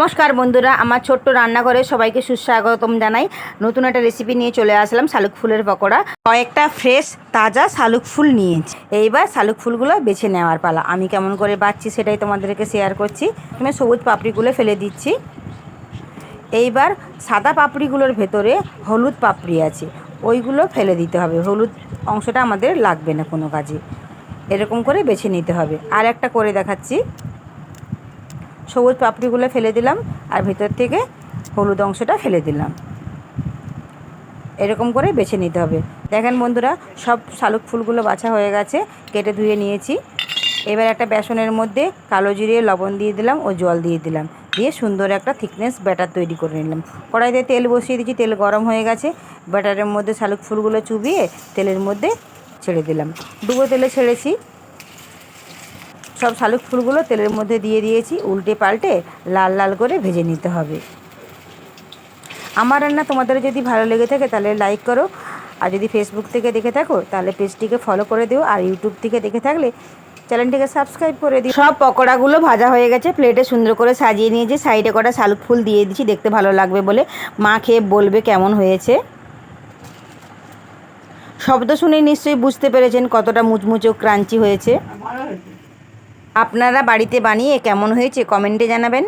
নমস্কার বন্ধুরা, আমার ছোট্ট রান্নাঘরে সবাইকে সুস্বাগতম জানাই। নতুন একটা রেসিপি নিয়ে চলে আসলাম, শালুক ফুলের পকোড়া। কয়েকটা ফ্রেশ তাজা শালুক ফুল নিয়েছি। এইবার শালুক ফুলগুলো বেছে নেওয়ার পালা। আমি কেমন করে বাচ্ছি সেটাই তোমাদেরকে শেয়ার করছি। আমি সবুজ পাপড়িগুলো ফেলে দিচ্ছি। এইবার সাদা পাপড়িগুলোর ভেতরে হলুদ পাপড়ি আছে। ওইগুলো ফেলে দিতে হবে। হলুদ অংশটা আমাদের লাগবে না কোনো কাজে। এরকম করে বেছে নিতে হবে। আর একটা করে দেখাচ্ছি। সবুজ পাপড়িগুলো ফেলে দিলাম আর ভিতর থেকে হলুদ অংশটা ফেলে দিলাম। এরকম করে বেছে নিতে হবে। দেখেন বন্ধুরা, সব শালুক ফুলগুলো বাছা হয়ে গেছে, কেটে ধুয়ে নিয়েছি। এবার একটা বেসনের মধ্যে কালো জিরে, লবণ দিয়ে দিলাম ও জল দিয়ে দিলাম। দিয়ে সুন্দর একটা থিকনেস ব্যাটার তৈরি করে নিলাম। কড়াইতে তেল বসিয়ে দিয়েছি, তেল গরম হয়ে গেছে। ব্যাটারের মধ্যে শালুক ফুলগুলো চুবিয়ে তেলের মধ্যে ছেড়ে দিলাম। ডুবো তেলে ছেড়েছি। সব শালুক ফুলগুলো তেলের মধ্যে দিয়ে দিয়েছি, উল্টে পাল্টে লাল লাল করে ভেজে নিতে হবে। আমার রান্না তোমাদের যদি ভালো লেগে থাকে তাহলে লাইক করো, আর যদি ফেসবুক থেকে দেখে থাকো তাহলে পেজটিকে ফলো করে দিও, আর ইউটিউব থেকে দেখে থাকলে চ্যানেলটিকে সাবস্ক্রাইব করে দিও। সব পকোড়াগুলো ভাজা হয়ে গেছে প্লেটে সুন্দর করে সাজিয়ে নিয়েছি সাইডে কটা শালুক ফুল দিয়ে দিচ্ছি, দেখতে ভালো লাগবে বলে। মা খেয়ে বলবে কেমন হয়েছে। শব্দ শুনে নিশ্চয়ই বুঝতে পেরেছেন কতটা মুচমুচো ক্রাঞ্চি হয়েছে। আপনারা বাড়িতে বানিয়ে কেমন হয়েছে কমেন্টে জানাবেন।